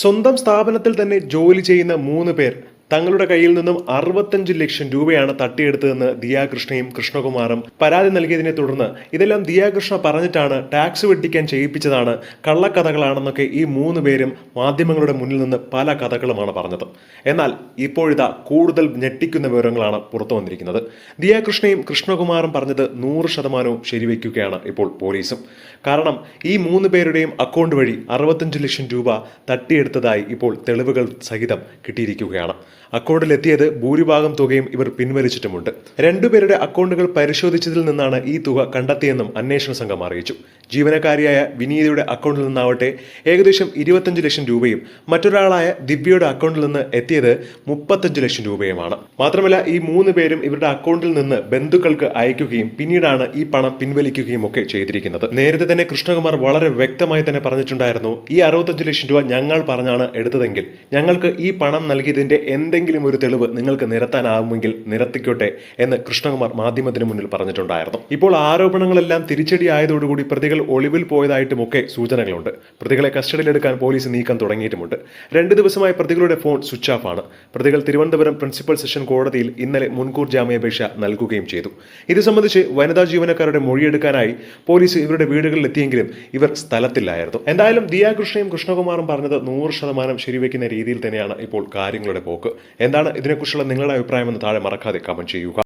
സ്വന്തം സ്ഥാപനത്തിൽ തന്നെ ജോലി ചെയ്യുന്ന മൂന്ന് പേർ തങ്ങളുടെ കയ്യിൽ നിന്നും അറുപത്തഞ്ച് ലക്ഷം രൂപയാണ് തട്ടിയെടുത്തതെന്ന് ദിയാകൃഷ്ണയും കൃഷ്ണകുമാറും പരാതി നൽകിയതിനെ തുടർന്ന് ഇതെല്ലാം ദിയാകൃഷ്ണ പറഞ്ഞിട്ടാണ് ടാക്സ് വെട്ടിക്കാൻ ചെയ്യിപ്പിച്ചതാണ് കള്ളക്കഥകളാണെന്നൊക്കെ ഈ മൂന്ന് പേരും മാധ്യമങ്ങളുടെ മുന്നിൽ നിന്ന് പല കഥകളുമാണ് പറഞ്ഞത്. എന്നാൽ ഇപ്പോഴിതാ കൂടുതൽ ഞെട്ടിക്കുന്ന വിവരങ്ങളാണ് പുറത്തു വന്നിരിക്കുന്നത്. ദിയാകൃഷ്ണയും കൃഷ്ണകുമാറും പറഞ്ഞത് നൂറ് ശതമാനവും ശരിവയ്ക്കുകയാണ് ഇപ്പോൾ പോലീസും. കാരണം ഈ മൂന്ന് പേരുടെയും അക്കൗണ്ട് വഴി അറുപത്തഞ്ച് ലക്ഷം രൂപ തട്ടിയെടുത്തതായി ഇപ്പോൾ തെളിവുകൾ സഹിതം കിട്ടിയിരിക്കുകയാണ്. അക്കൗണ്ടിലെത്തിയത് ഭൂരിഭാഗം തുകയും ഇവർ പിൻവലിച്ചിട്ടുമുണ്ട്. രണ്ടുപേരുടെ അക്കൗണ്ടുകൾ പരിശോധിച്ചതിൽ നിന്നാണ് ഈ തുക കണ്ടെത്തിയെന്നും അന്വേഷണ സംഘം അറിയിച്ചു. ജീവനക്കാരിയായ വിനീതയുടെ അക്കൗണ്ടിൽ നിന്നാവട്ടെ ഏകദേശം ഇരുപത്തഞ്ച് ലക്ഷം രൂപയും മറ്റൊരാളായ ദിവ്യയുടെ അക്കൗണ്ടിൽ നിന്ന് എത്തിയത് മുപ്പത്തഞ്ച് ലക്ഷം രൂപയുമാണ്. മാത്രമല്ല ഈ മൂന്ന് പേരും ഇവരുടെ അക്കൗണ്ടിൽ നിന്ന് ബന്ധുക്കൾക്ക് അയക്കുകയും പിന്നീടാണ് ഈ പണം പിൻവലിക്കുകയും ഒക്കെ ചെയ്തിരിക്കുന്നത്. നേരത്തെ തന്നെ കൃഷ്ണകുമാർ വളരെ വ്യക്തമായി തന്നെ പറഞ്ഞിട്ടുണ്ടായിരുന്നു ഈ അറുപത്തഞ്ച് ലക്ഷം രൂപ ഞങ്ങൾ പറഞ്ഞാണ് എടുത്തതെങ്കിൽ ഞങ്ങൾക്ക് ഈ പണം നൽകിയതിന്റെ എന്തെങ്കിലും ഒരു തെളിവ് നിങ്ങൾക്ക് നിരത്താനാവുമെങ്കിൽ നിരത്തിക്കോട്ടെ എന്ന് കൃഷ്ണകുമാർ മാധ്യമത്തിന് മുന്നിൽ പറഞ്ഞിട്ടുണ്ടായിരുന്നു. ഇപ്പോൾ ആരോപണങ്ങളെല്ലാം തിരിച്ചടി ആയതോടുകൂടി പ്രതികൾ ഒളിവിൽ പോയതായിട്ടുമൊക്കെ സൂചനകളുണ്ട്. പ്രതികളെ കസ്റ്റഡിയിലെടുക്കാൻ പോലീസ് നീക്കം തുടങ്ങിയിട്ടുമുണ്ട്. രണ്ട് ദിവസമായി പ്രതികളുടെ ഫോൺ സ്വിച്ച് ഓഫ് ആണ്. പ്രതികൾ തിരുവനന്തപുരം പ്രിൻസിപ്പൽ സെഷൻ കോടതിയിൽ ഇന്നലെ മുൻകൂർ ജാമ്യാപേക്ഷ നൽകുകയും ചെയ്തു. ഇത് സംബന്ധിച്ച് വനിതാ ജീവനക്കാരുടെ മൊഴിയെടുക്കാനായി പോലീസ് ഇവരുടെ വീടുകളിൽ എത്തിയെങ്കിലും ഇവർ സ്ഥലത്തില്ലായിരുന്നു. എന്തായാലും ദിയാകൃഷ്ണയും കൃഷ്ണകുമാറും പറഞ്ഞത് നൂറ് ശതമാനം ശരിവെക്കുന്ന രീതിയിൽ തന്നെയാണ് ഇപ്പോൾ കാര്യങ്ങളുടെ പോക്ക്. എന്താണ് ഇതിനെക്കുറിച്ചുള്ള നിങ്ങളുടെ അഭിപ്രായമെന്ന് താഴെ മറക്കാതെ കമന്റ് ചെയ്യുക.